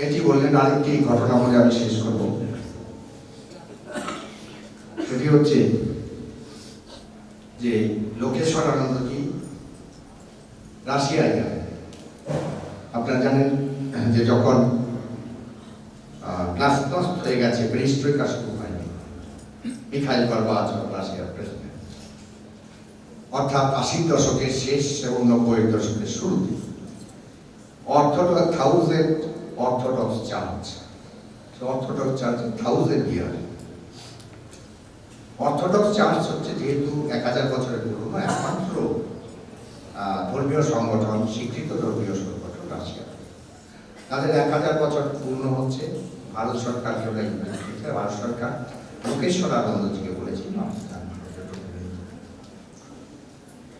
এটি বললেন আরেকটি ঘটনা বলে আমি শেষ করব। সেটি হচ্ছে যে লোকেশ্বর আনন্দ কি? রাশিয়ায় যান আপনারা জানেন যে যখন ক্লাস নষ্ট হয়ে গেছে, পেরিস্ট্রিকা শুরু হয়নি। মিখাইল গর্বাচভ রাশিয়ার প্রেসিডেন্ট। অর্থাৎ আশির দশকের শেষ এবং নব্বই দশকের শুরুতে। Orthodox thousand orthodox church orthodox church thousand year orthodox church হচ্ছে যেহেতু এক হাজার বছরের পুরনো, একমাত্র ধর্মীয় সংগঠন, স্বীকৃত ধর্মীয় সংগঠন রাশিয়া তাদের এক হাজার বছর পূর্ণ হচ্ছে। ভারত সরকার ভারত সরকার লোকেশ্বর আনন্দজিকে বলেছিল ঢুকবেন।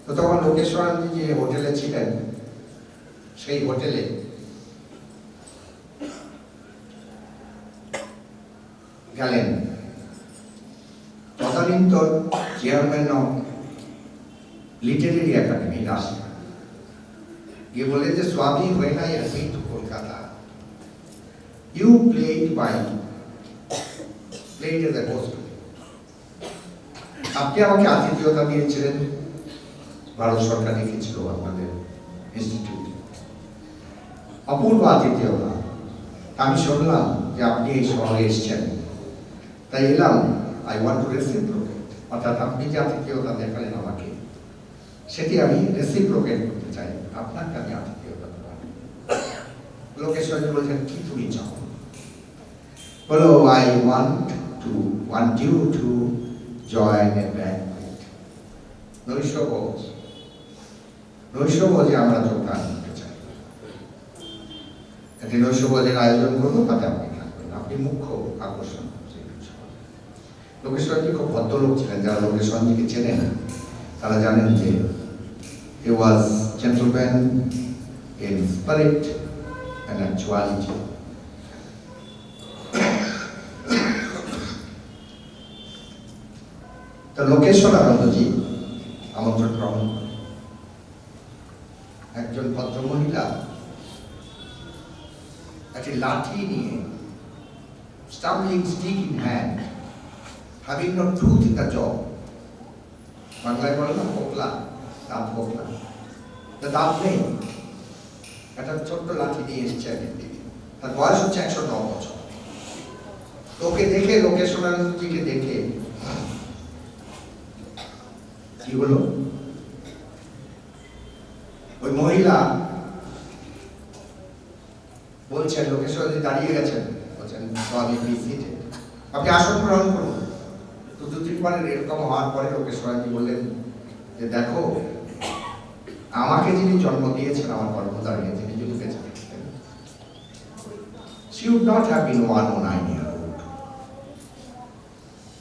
তো তখন লোকেশ্বর আনন্দজি যে হোটেলে ছিলেন, সেই হোটেলে গেলেন তদানীন্তন chairman of literary academy Russia গিয়ে বললেন যে, স্বামী when I came to Kolkata you played by played as a host. আপনি আমাকে আতিথেয়তা দিয়েছিলেন। ভারত সরকার লিখেছিল আপনাদের ইনস্টিটিউট অপূর্ব আতিথেয়তা। আমি শুনলাম যে আপনি এই শহরে এসেছেন। তাই এলাম। আই ওয়ান্ট টু রেসিপ্রোকেট অর্থাৎ আপনি যে আতিথেয়তা দেখালেন আমাকে, সেটি আমি রেসিপ্রোকেট করতে চাই। আপনাকে আমি আতিথেয়তা দেবো লোকেশ্বরী বলছেন, কি তুমি চাও? বলো I want to want you to join a banquet নৈশভোজ। নৈশভোজে আমরা যোগদান করতে চাই। একটি নৈশভোজের আয়োজন করব, তাতে আপনি থাকবেন আপনি মুখ্য আকর্ষণ। লোকেশ্বরজি খুব ভদ্রলোক ছিলেন, যারা লোকেশ্বরজিকে চেনেন তারা জানেন যে he was gentleman in spirit and actuality. তো লোকেশ্বর আনন্দজি আমন্ত্রণ গ্রহণ একজন ভদ্রমহিলা একটি লাঠি নিয়ে stumbling stick in hand having no truth in the job বাংলায় বলে না পোকলা দাঁত পোকলা তা দাঁত নেই। একটা ছোট্ট লাঠি নিয়ে এসেছে একদিন দিকে। তার বয়স হচ্ছে একশো ন বছর। তোকে দেখে, লোকে সোনানন্দজিকে দেখে। কি হলো? ওই মহিলা বলছেন লোকেশ্বরজি দাঁড়িয়ে গেছেন। বলছেন আপনি আসন গ্রহণ করুন। তো দু তিনবারের এরকম হওয়ার পরে লোকেশ্বরজি বললেন যে, দেখো, আমাকে যিনি জন্ম দিয়েছেন, আমার কর্মদারিয়ে তিনি যদি বেঁচে থাকতেন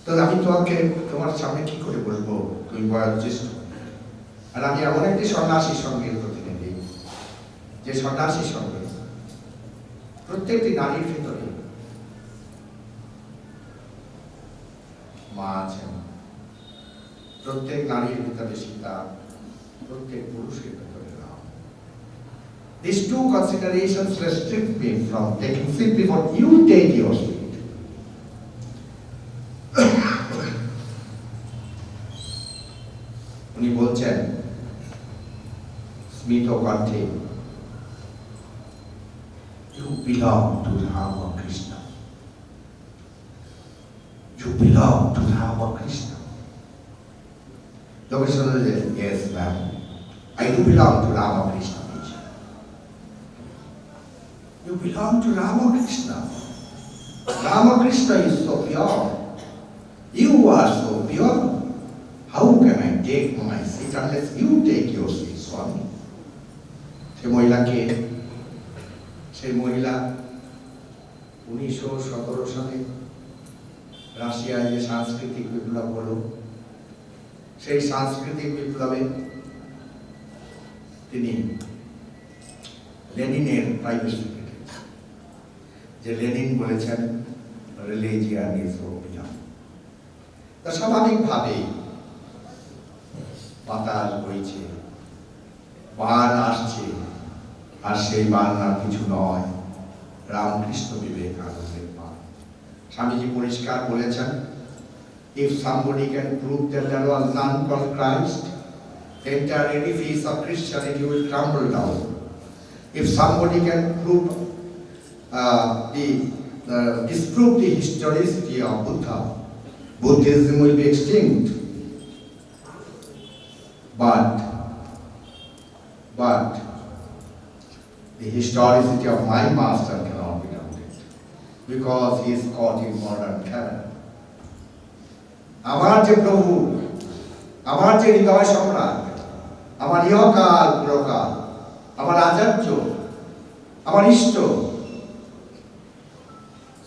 তো আমি তোমাকে, তোমার সামনে কি করে বলব? তুমি বয়োজ্যেষ্ঠ আর আমি এমন একটি সন্ন্যাসী সঙ্গের প্রতিনিধি, যে সন্ন্যাসী সঙ্গে প্রত্যেকটি নারীর মা আছেন প্রত্যেক নারীর ভিতরে সীতা প্রত্যেক পুরুষের ভিতরে Ram These two considerations restrict me from taking seat before you take your seat. উনি বলছেন স্মিত কণ্ঠে You belong belong to Rama Krishna. Location said, Yes, ma'am. I do belong to Rama Krishna. You belong to Rama Krishna. Rama Krishna is so pure. You are so pure. How can I take my seat unless you take your seat, Swami? সে মহিলাকে সেই মহিলা উনিশশো সতেরো সালে রাশিয়ায় যে সাংস্কৃতিক বিপ্লব হলো, সেই সাংস্কৃতিক বিপ্লবে তিনি লেনিনের প্রাইভেট সেক্রেটারি যে লেনিন বলেছেন রিলিজিয়ান ওপিয়াম তা স্বাভাবিকভাবেই বাতাস বইছে বান আসছে, আর সেই বান আর কিছু নয়। রামকৃষ্ণ স্বামীজি পরিষ্কার বলেছেন if somebody can prove that there was none called Christ the entire edifice of Christianity will crumble down if somebody can prove uh, the uh, disprove the historicity of Buddha Buddhism will be extinct but but the historicity of my master cannot be doubted because he is caught in modern canon. আমার যে প্রভু, আমার যে হৃদয় সম্রাট, আমার ইহকাল পুরকাল, আমার আচার্য, আমার ইষ্ট,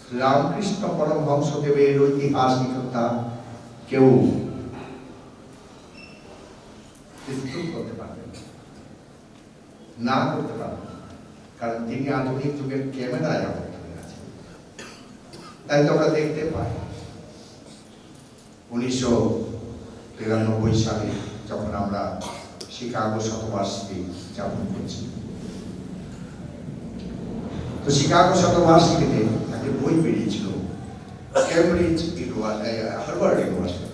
শ্রীরামকৃষ্ণ পরমহংসদেবের ঐতিহাসিকতা কেউ ডিসপ্রুভ করতে পারবেন না। করতে পারবেন কারণ তিনি আধুনিক যুগের ক্যামেরায় আছেন তাই তো আমরা দেখতে পাই উনিশশো তিরানব্বই সালে যখন আমরা শিকাগো শতবার্ষিকী যাপন করছি। তো শিকাগো শতবার্ষিকীতে একটা বই বেরিয়েছিল। ক্যামব্রিজ হার্ভার্ড ইউনিভার্সিটি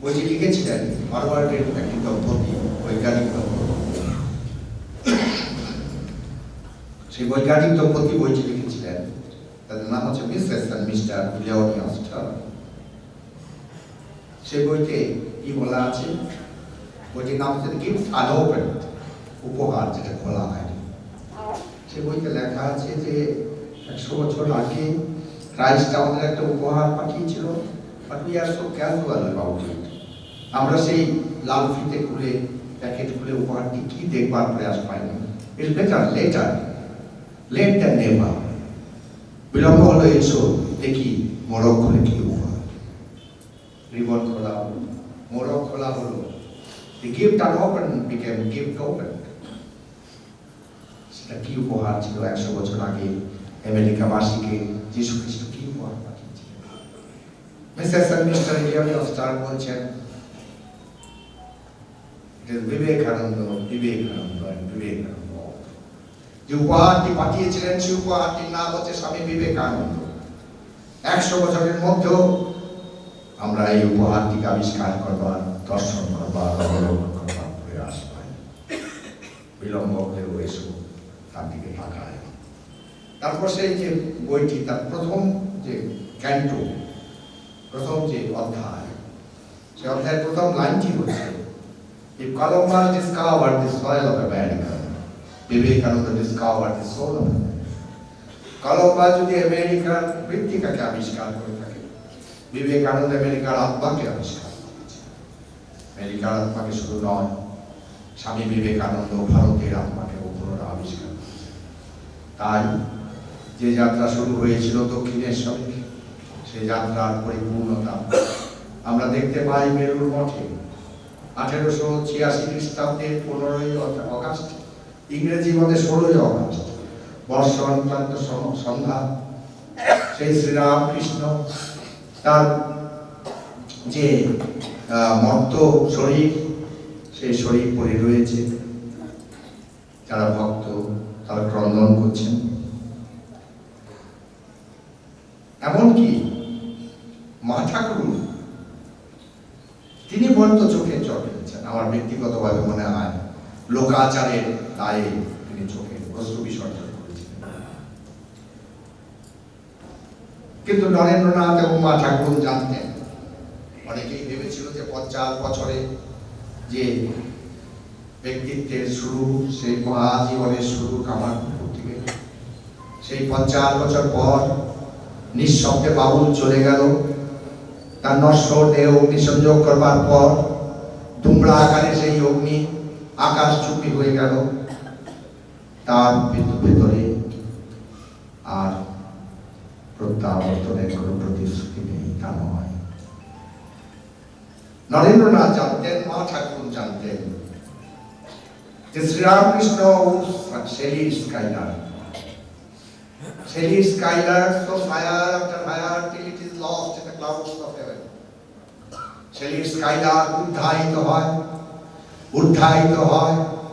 বইটি লিখেছিলেন হার্ভার্ডের একটি দম্পতি, বৈজ্ঞানিক দম্পতি। সেই বৈজ্ঞানিক দম্পতি বইটি লিখেছিলেন তাদের নাম হচ্ছে Mrs and Mr Leonius Turn সেই বইতে কি বলা আছে? বইটির নাম হচ্ছে গিফট আনওপেন উপহার যেটা খোলা হয়নি সে বইতে লেখা আছে যে একশো বছর আগে ক্রাইস্ট আমাদের একটা উপহার পাঠিয়েছিল but we are so casual about it আমরা সেই লাল ফিতে খুলে, প্যাকেট খুলে উপহারটি কি দেখবার প্রয়াস পাইনি? It's better later late than never বিলম্ব হলো এসো দেখি মোরগ খুলে কি উপহার? রিবন খোলা হলো মোরগ খোলা হলো। The gift unopened became gift opened. সেটা কি উপহার ছিল? একশো বছর আগে আমেরিকাবাসীকে যিশু খ্রিস্ট কি উপহার পাঠিয়েছিলেন? Mrs and Mr Ilionius Star বলছেন বিবেকানন্দ বিবেকানন্দ বিবেকানন্দ যে উপহারটি পাঠিয়েছিলেন সেই উপহারটির নাম হচ্ছে স্বামী বিবেকানন্দ। একশো বছরের মধ্যেও আমরা এই উপহারটিকে আবিষ্কার করবার দর্শন করবার অবলম্বন করবার প্রয়াস পাই। বিলম্ব হলেও এসো তার দিকে তাকায়। তারপর সেই যে বইটি তার প্রথম যে ক্যান্টো প্রথম যে অধ্যায় সে অধ্যায়ের প্রথম লাইনটি হচ্ছে If Columbus discovered the soil of America, Vivekananda discovered the America. Columbus যদি আমেরিকার মৃত্তিকাকে আবিষ্কার করে থাকে, বিবেকানন্দ আমেরিকার আত্মাকে আবিষ্কার আমেরিকার আত্মাকে শুধু নয়, স্বামী বিবেকানন্দ ভারতের আত্মাকে পুনরা আবিষ্কার তাই যে যাত্রা শুরু হয়েছিল দক্ষিণেশ্বরে সেই যাত্রার পরিপূর্ণতা আমরা দেখতে পাই মেরুর মঠে। আঠেরোশো ছিয়াশি খ্রিস্টাব্দের পনেরোই অগাস্ট ইংরেজি মতে ষোলোই অগাস্ট বর্ষ সম- সন্ধ্যা, সেই শ্রীরামকৃষ্ণ তার যে মর্ত শরীর, সেই শরীর পড়ে রয়েছে। যারা ভক্ত, তারা ক্রন্দন করছেন। এমনকি মা ঠাকুর তিনি পর্যন্ত চোখে ফেলেছেন আমার ব্যক্তিগতভাবে মনে হয়, লোকাচারের দায়ে তিনি চোখে অশ্রু বিসর্জন করেছিলেন কিন্তু নরেন্দ্রনাথ এবং মা ঠাকুর জানতেন, অনেকেই ভেবেছিল যে পঞ্চাশ বছরে যে ব্যক্তিত্বের শুরু, সেই মহাজীবনের শুরু কামারপুকুর থেকে। সেই পঞ্চাশ বছর পর নিঃশব্দে বাবুল চলে গেল। তার নশ্বর দেহ অগ্নি সংযোগ করবার পর দুমড়া আকারে সেই অগ্নি আকাশ চুপি হয়ে গেল। তার ভিত- ভেতরে আর প্রত্যাবর্তনের কোনো প্রতিশ্রুতি নেই, তা নয়। নরেন্দ্রনাথ জানতেন মা ঠাকুর জানতেন যে শ্রীরামকৃষ্ণ শেলির skylark. শেলির skylark, so fire after fire till it is lost in the clouds of heaven শেলির স্কাইলার উদ্ধারিত হয় উদ্ধারিত হয়।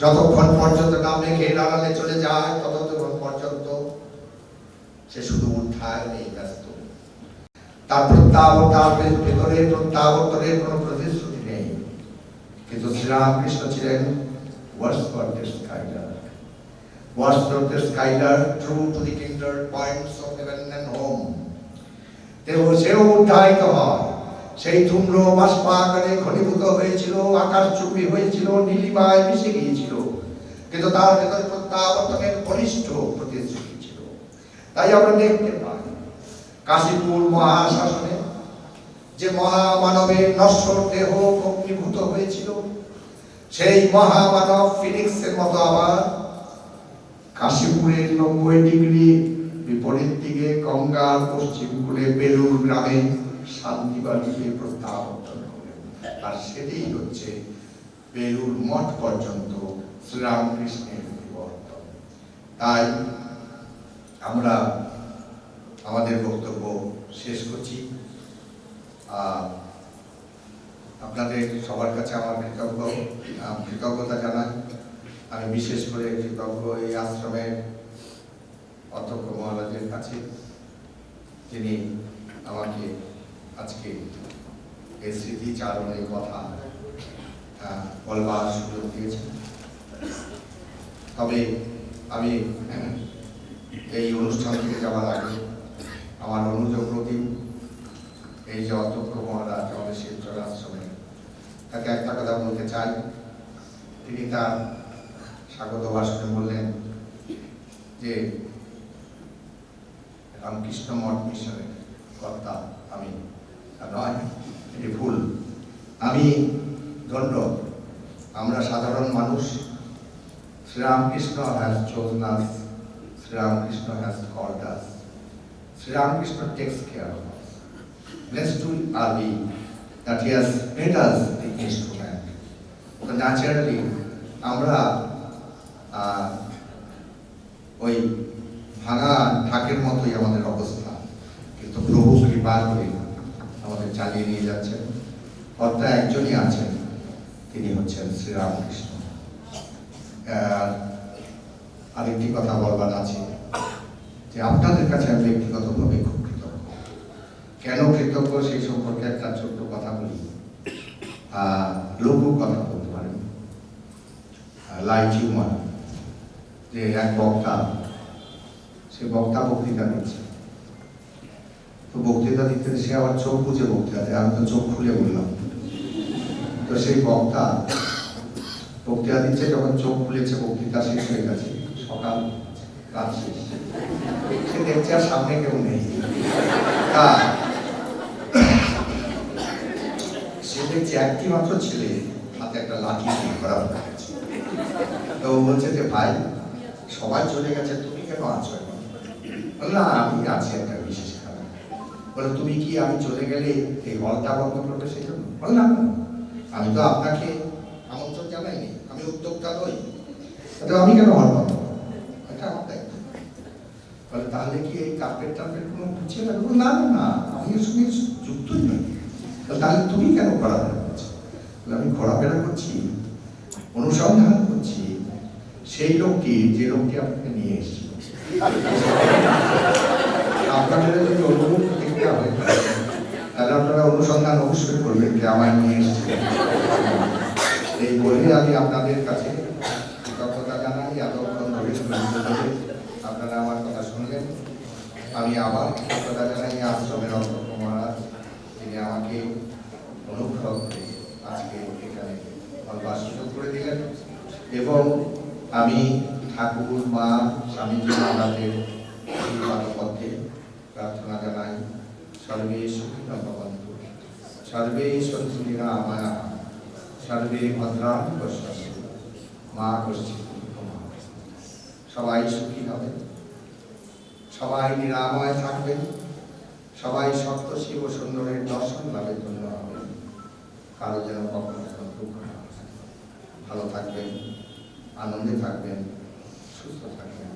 যতক্ষণ পর্যন্ত না মেঘের আড়ালে চলে যায়, ততক্ষণ পর্যন্ত সে শুধু উদ্ধারণেই ব্যস্ত। তার প্রত্যাবর্তার ভেতরে প্রত্যাবর্তনের কোনো প্রতিশ্রুতি নেই। কিন্তু শ্রীরামকৃষ্ণ ছিলেন সেও উদ্ধারিত হয়। সেই ধূম্র বাষ্পাকারে ঘনীভূত হয়েছিল আকাশ চুপি হয়েছিল, নীলিমায় মিশে গিয়েছিল। কিন্তু তার ভেতরে প্রত্যাবর্তনের বলিষ্ঠ প্রতিশ্রুতি ছিল। তাই আমরা দেখতে পাই, কাশীপুর মহাশাসনে যে মহামানবের নশ্বর দেহ অগ্নিভূত হয়েছিল, সেই মহামানব ফিনিক্সের মতো আবার কাশীপুরের নব্বই ডিগ্রি বিপরীত দিকে গঙ্গার পশ্চিম কূলে বেলুর গ্রামে শান্তিবাড়িকে প্রত্যাবর্তন করলেন আর সেটাই হচ্ছে বেলুর মঠ পর্যন্ত শ্রীরামকৃষ্ণের বিবর্তন তাই আমরা আমাদের বক্তব্য শেষ করছি। আপনাদের সবার কাছে আমার কৃতজ্ঞ কৃতজ্ঞতা জানাই। আমি বিশেষ করে কৃতজ্ঞ এই আশ্রমের অধ্যক্ষ মহারাজের কাছে, যিনি আমাকে আজকে এই স্মৃতিচারণের কথা বলবার সুযোগ দিয়েছেন। তবে আমি এই অনুষ্ঠান থেকে যাওয়ার আগে আমার অনুযোগ প্রদীপ এই যে অধ্যক্ষ মহারাজ আমাদের শিলচর আশ্রমে, তাকে একটা কথা বলতে চাই। তিনি তার স্বাগত ভাষণে বললেন যে, রামকৃষ্ণ মঠ মিশনের কর্তা আমি। নয়, এটি ভুল। আমি দণ্ড, আমরা সাধারণ মানুষ। Sri Ramakrishna has us, Sri Ramakrishna has us, Sri Ramakrishna takes care of us blessed are we, that he has made us the instrument তো ন্যাচারালি আমরা ওই ভাঙা ঢাকের মতোই আমাদের অবস্থা। কিন্তু প্রভু কৃপা করে আমাদের চালিয়ে নিয়ে যাচ্ছেন। কর্তা একজনই আছেন, তিনি হচ্ছেন শ্রীরামকৃষ্ণ। আর আরেকটি কথা বলবার আছে যে আপনাদের কাছে আমি ব্যক্তিগতভাবে খুব কৃতজ্ঞ। কেন কৃতজ্ঞ সেই সম্পর্কে একটা ছোট্ট কথা বলি। লঘু কথা বলতে পারেন। লাইট যে এক বক্তা, সে বক্তা বক্তৃতা দিচ্ছে তো বক্তৃতা দিতে সে আবার চোখ বুঝে বক্তৃতা দেয়। আমি তো চোখ খুলে বললাম। তো সেই বক্তা বক্তৃতা দিচ্ছে, যখন চোখ খুলেছে, বক্তৃতা শেষ হয়ে গেছে। সকাল, রাত শেষ। সে দেখছে আর সামনে কেউ নেই। তা সে দেখছে একটি মাত্র ছেলে হাতে একটা লাঠি নিয়ে করা তো ও বলছে যে, ভাই, সবাই চলে গেছে, তুমি কেন আছো না, আমি আছি একটা বিশেষ বলে তুমি কি আমি চলে গেলে এই হলটা বন্ধ করবে সেই জন্য বলে না না, আমি তো আপনাকে আমন্ত্রণ জানাইনি। আমি উদ্যোক্তা নই। তো আমি কেন হল বলে তাহলে কি এই কার্পেট টার্পেট কোনো গুছিয়ে রাখব? না না না আমি এর সঙ্গে যুক্তই নই। তাহলে তুমি কেন ঘোরাফেরা করছ? আমি ঘোরাফেরা করছি অনুসন্ধান করছি। সেই লোকটি যে লোকটি আপনাকে নিয়ে এসেছিল। আপনাদের যদি তাহলে আপনারা অনুসন্ধান অবশ্যই করবেন যে আমার নিয়ে এই বলে আমি আপনাদের কাছে কৃতজ্ঞতা জানাই, এতক্ষণ ধরে আপনারা আমার কথা শুনলেন। আমি আবার কৃতজ্ঞতা জানাই আশ্রমের অধ্যক্ষ মহারাজ তিনি আমাকে অনুগ্রহ করে আজকে এখানে বলবার সুযোগ করে দিলেন। এবং আমি ঠাকুর, মা, স্বামীজি, মহারাজের পথে প্রার্থনা জানাই। সুখিন ভবন্তু সর্বে সন্তু নিরাময়া সর্বে ভদ্রাণি পশ্যন্তু মা সবাই সুখী হবে সবাই নিরাময় থাকবেন সবাই সত্য শিব সুন্দরের দর্শন লাভের জন্য হবে কারও যেন কখনো দুঃখ হয়। ভালো থাকবেন আনন্দে থাকবেন সুস্থ থাকবেন